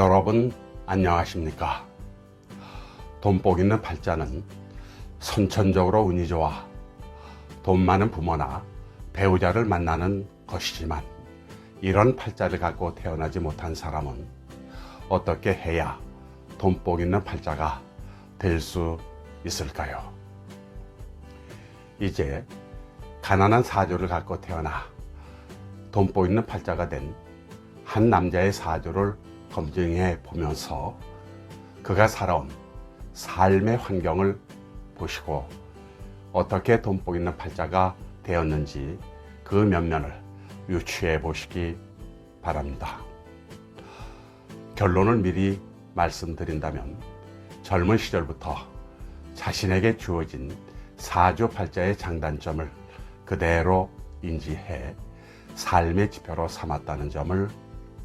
여러분 안녕하십니까? 돈복 있는 팔자는 선천적으로 운이 좋아 돈 많은 부모나 배우자를 만나는 것이지만 이런 팔자를 갖고 태어나지 못한 사람은 어떻게 해야 돈복 있는 팔자가 될 수 있을까요? 이제 가난한 사주를 갖고 태어나 돈복 있는 팔자가 된 한 남자의 사주를 검증해 보면서 그가 살아온 삶의 환경을 보시고 어떻게 돈복 있는 팔자가 되었는지 그 면면을 유추해 보시기 바랍니다. 결론을 미리 말씀드린다면 젊은 시절부터 자신에게 주어진 사주 팔자의 장단점을 그대로 인지해 삶의 지표로 삼았다는 점을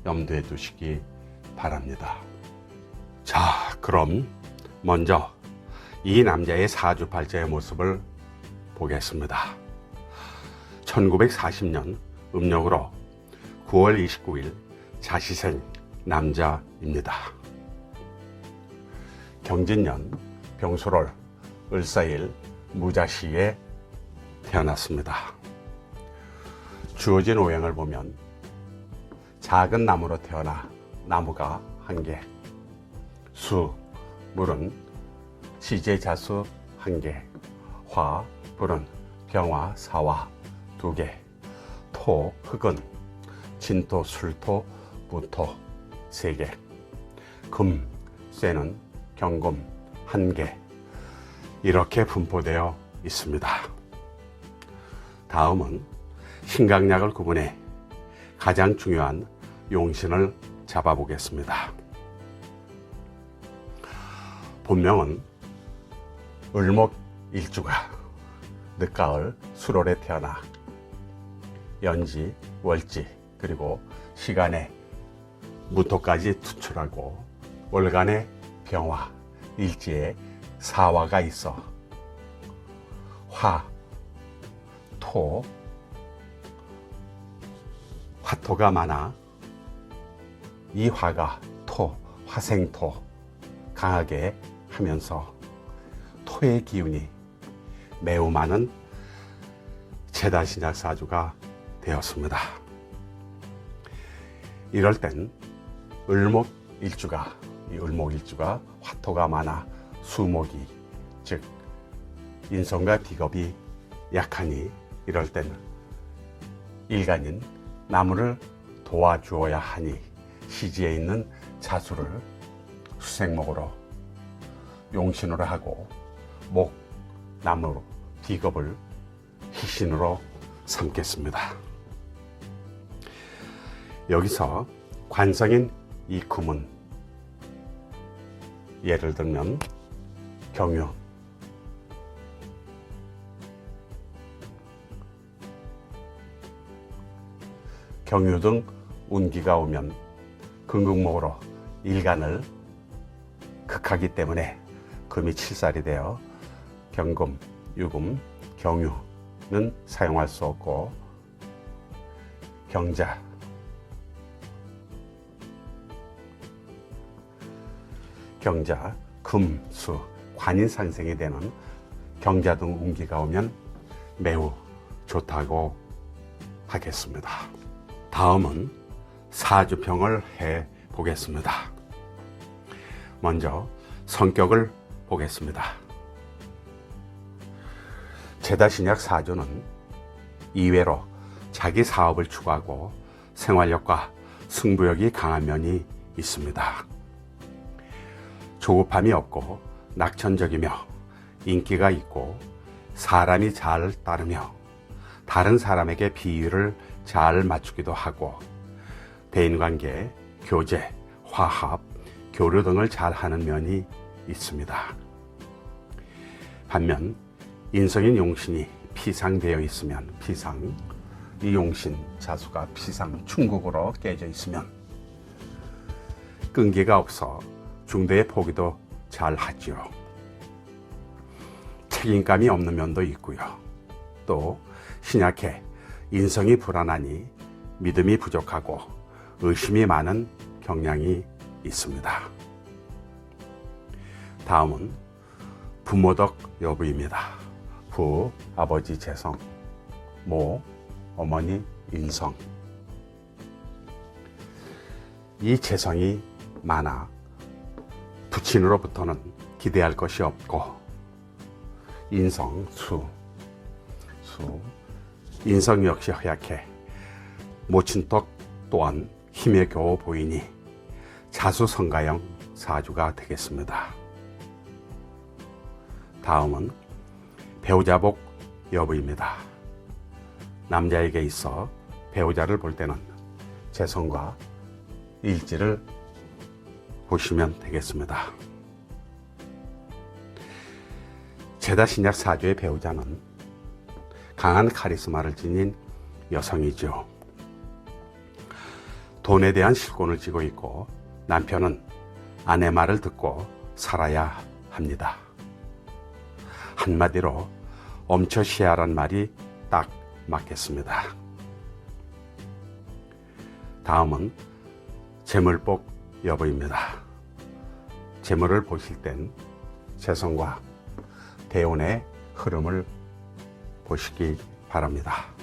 염두에 두시기 바랍니다. 자, 그럼 먼저 이 남자의 사주 팔자의 모습을 보겠습니다. 1940년 음력으로 9월 29일 자시생 남자입니다. 경진년 병소월 을사일 무자시에 태어났습니다. 주어진 오행을 보면 작은 나무로 태어나 나무가 한 개, 수, 물은 시제자수 한 개, 화, 불은 병화, 사화 두 개, 토, 흙은 진토, 술토, 무토 세 개, 금, 쇠는 경금 한 개, 이렇게 분포되어 있습니다. 다음은 신강약을 구분해 가장 중요한 용신을 잡아보겠습니다. 본명은 을목 일주가 늦가을 수월에 태어나 연지, 월지, 그리고 시간에 무토까지 투출하고 월간에 병화, 일지에 사화가 있어 화, 토, 화토가 많아 이 화가 토, 화생토 강하게 하면서 토의 기운이 매우 많은 재단신약 사주가 되었습니다. 이럴 땐 을목 일주가 이 을목 일주가 화토가 많아 수목이 즉 인성과 비겁이 약하니 이럴 때는 일간인 나무를 도와주어야 하니 시지에 있는 자수를 수생목으로 용신으로 하고 목 나무로 비겁을 희신으로 삼겠습니다. 여기서 관성인 이 금은 예를 들면 경유 경유 등 운기가 오면 금극목으로 일간을 극하기 때문에 금이 칠살이 되어 경금, 유금, 경유는 사용할 수 없고 경자, 경자, 금, 수, 관인 상생이 되는 경자 등 운기가 오면 매우 좋다고 하겠습니다. 다음은 사주평을 해 보겠습니다. 먼저 성격을 보겠습니다. 제다신약 사주는 이외로 자기 사업을 추구하고 생활력과 승부욕이 강한 면이 있습니다. 조급함이 없고 낙천적이며 인기가 있고 사람이 잘 따르며 다른 사람에게 비위를 잘 맞추기도 하고 대인관계, 교제, 화합, 교류 등을 잘 하는 면이 있습니다. 반면 인성인 용신이 피상되어 있으면 피상 이 용신 자수가 피상 충국으로 깨져 있으면 끈기가 없어 중대의 포기도 잘 하지요. 책임감이 없는 면도 있고요. 또 신약해 인성이 불안하니 믿음이 부족하고 의심이 많은 경향이 있습니다. 다음은 부모덕 여부입니다. 부 아버지 재성, 모 어머니 인성. 이 재성이 많아 부친으로부터는 기대할 것이 없고 인성 수, 수 인성 역시 허약해 모친떡 또한 힘에 겨워 보이니 자수성가형 사주가 되겠습니다. 다음은 배우자복 여부입니다. 남자에게 있어 배우자를 볼 때는 재성과 일지를 보시면 되겠습니다. 제다 신약 사주의 배우자는 강한 카리스마를 지닌 여성이죠. 돈에 대한 실권을 쥐고 있고 남편은 아내 말을 듣고 살아야 합니다. 한마디로 엄처시하란 말이 딱 맞겠습니다. 다음은 재물복 여부입니다. 재물을 보실 땐 재성과 대운의 흐름을 보시기 바랍니다.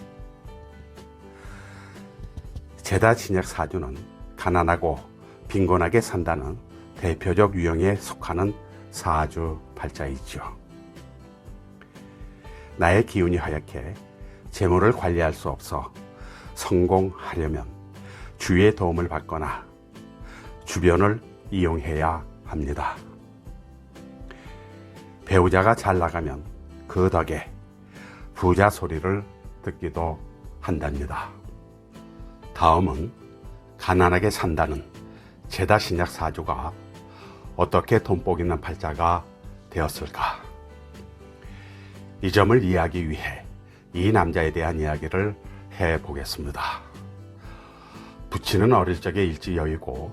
제다 진약 사주는 가난하고 빈곤하게 산다는 대표적 유형에 속하는 사주 팔자이죠. 나의 기운이 하얗게 재물을 관리할 수 없어 성공하려면 주위의 도움을 받거나 주변을 이용해야 합니다. 배우자가 잘 나가면 그 덕에 부자 소리를 듣기도 한답니다. 다음은 가난하게 산다는 제다 신약 사주가 어떻게 돈복 있는 팔자가 되었을까? 이 점을 이해하기 위해 이 남자에 대한 이야기를 해 보겠습니다. 부친은 어릴 적에 일찍 여의고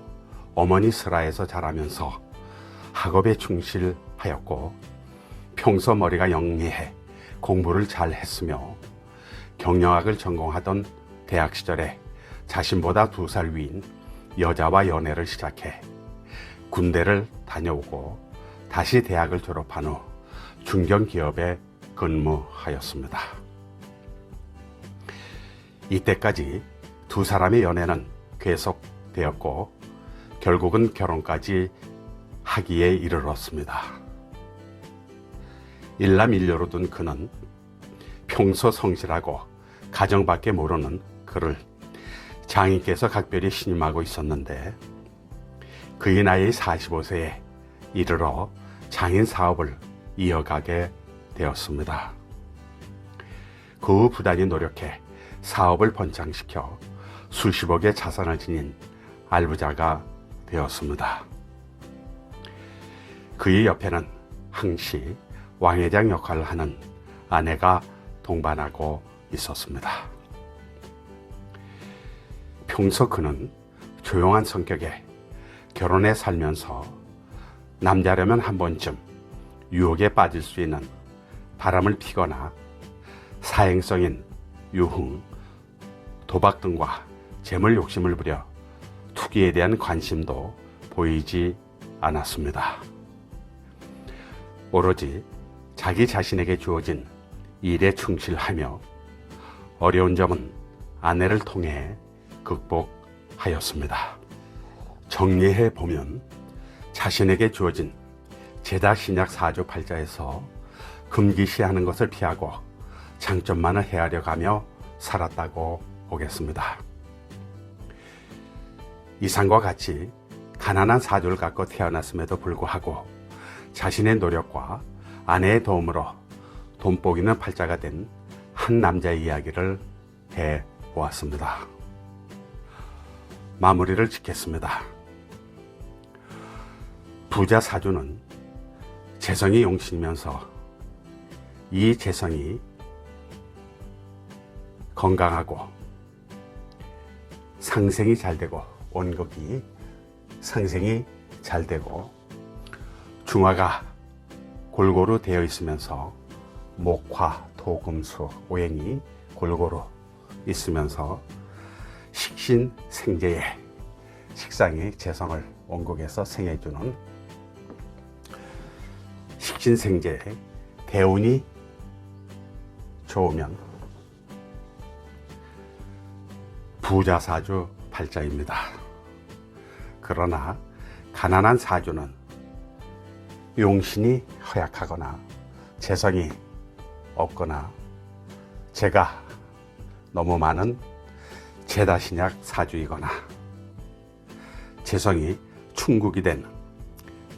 어머니 슬하에서 자라면서 학업에 충실하였고 평소 머리가 영리해 공부를 잘 했으며 경영학을 전공하던 대학 시절에 자신보다 두 살 위인 여자와 연애를 시작해 군대를 다녀오고 다시 대학을 졸업한 후 중견기업에 근무하였습니다. 이때까지 두 사람의 연애는 계속되었고 결국은 결혼까지 하기에 이르렀습니다. 일남일녀로 둔 그는 평소 성실하고 가정밖에 모르는 그를 장인께서 각별히 신임하고 있었는데 그의 나이 45세에 이르러 장인 사업을 이어가게 되었습니다. 그 후 부단히 노력해 사업을 번창시켜 수십억의 자산을 지닌 알부자가 되었습니다. 그의 옆에는 항시 왕회장 역할을 하는 아내가 동반하고 있었습니다. 그는 조용한 성격에 결혼해 살면서 남자라면 한 번쯤 유혹에 빠질 수 있는 바람을 피거나 사행성인 유흥, 도박 등과 재물 욕심을 부려 투기에 대한 관심도 보이지 않았습니다. 오로지 자기 자신에게 주어진 일에 충실하며 어려운 점은 아내를 통해 극복하였습니다. 정리해 보면 자신에게 주어진 제다 신약 사조 팔자에서 금기시하는 것을 피하고 장점만을 헤아려 가며 살았다고 보겠습니다. 이상과 같이 가난한 사주를 갖고 태어났음에도 불구하고 자신의 노력과 아내의 도움으로 돈복 있는 팔자가 된 한 남자의 이야기를 해 보았습니다. 마무리를 짓겠습니다. 부자 사주는 재성이 용신이면서 이 재성이 건강하고 상생이 잘 되고 원곡이 상생이 잘 되고 중화가 골고루 되어 있으면서 목화, 토금수, 오행이 골고루 있으면서 식 신생재에 식상이 재성을 원국에서 생해주는 식신생재 대운이 좋으면 부자사주 팔자입니다. 그러나 가난한 사주는 용신이 허약하거나 재성이 없거나 제가 너무 많은 제다신약 사주이거나 재성이 충국이 된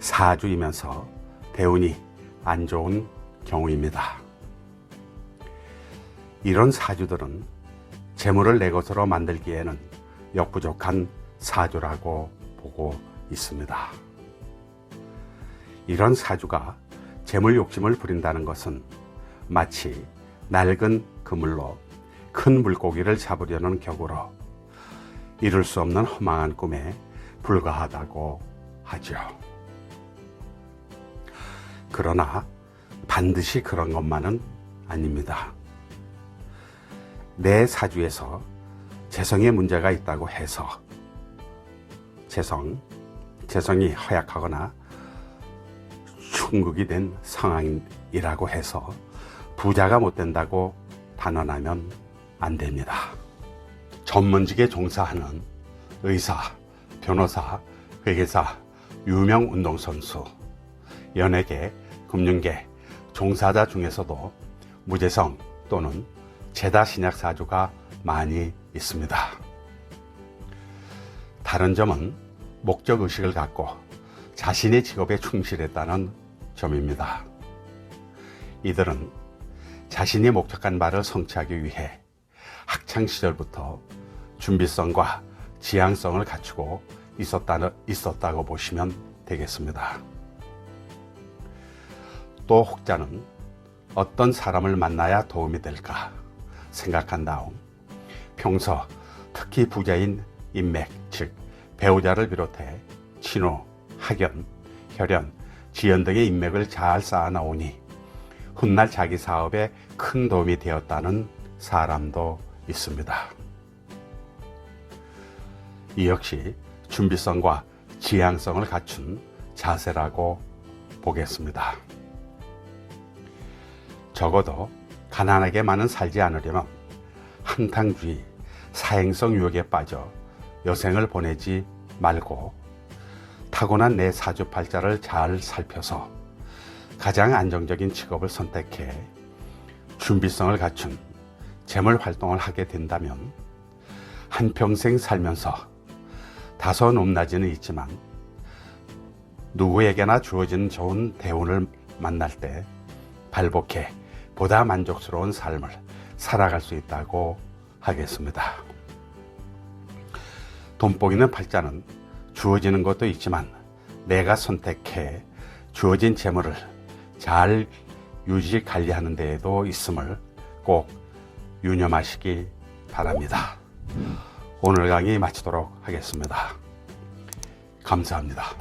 사주이면서 대운이 안 좋은 경우입니다. 이런 사주들은 재물을 내 것으로 만들기에는 역부족한 사주라고 보고 있습니다. 이런 사주가 재물 욕심을 부린다는 것은 마치 낡은 그물로 큰 물고기를 잡으려는 격으로 이룰 수 없는 허망한 꿈에 불과하다고 하죠. 그러나 반드시 그런 것만은 아닙니다. 내 사주에서 재성에 문제가 있다고 해서 재성, 재성이 허약하거나 충국이 된 상황이라고 해서 부자가 못 된다고 단언하면 안 됩니다. 전문직에 종사하는 의사, 변호사, 회계사, 유명 운동선수, 연예계, 금융계, 종사자 중에서도 무재성 또는 제다 신약 사주가 많이 있습니다. 다른 점은 목적 의식을 갖고 자신의 직업에 충실했다는 점입니다. 이들은 자신이 목적한 바를 성취하기 위해 학창 시절부터 준비성과 지향성을 갖추고 있었다, 있었다고 보시면 되겠습니다. 또 혹자는 어떤 사람을 만나야 도움이 될까 생각한 다음 평소 특히 부자인 인맥, 즉 배우자를 비롯해 친호, 학연, 혈연, 지연 등의 인맥을 잘 쌓아 나오니 훗날 자기 사업에 큰 도움이 되었다는 사람도 있습니다. 이 역시 준비성과 지향성을 갖춘 자세라고 보겠습니다. 적어도 가난하게만은 살지 않으려면 한탕주의, 사행성 유혹에 빠져 여생을 보내지 말고 타고난 내 사주팔자를 잘 살펴서 가장 안정적인 직업을 선택해 준비성을 갖춘 재물 활동을 하게 된다면 한평생 살면서 다소 높낮이는 있지만 누구에게나 주어진 좋은 대운을 만날 때 발복해 보다 만족스러운 삶을 살아갈 수 있다고 하겠습니다. 돈복이는 팔자는 주어지는 것도 있지만 내가 선택해 주어진 재물을 잘 유지 관리하는 데에도 있음을 꼭 유념하시기 바랍니다. 오늘 강의 마치도록 하겠습니다. 감사합니다.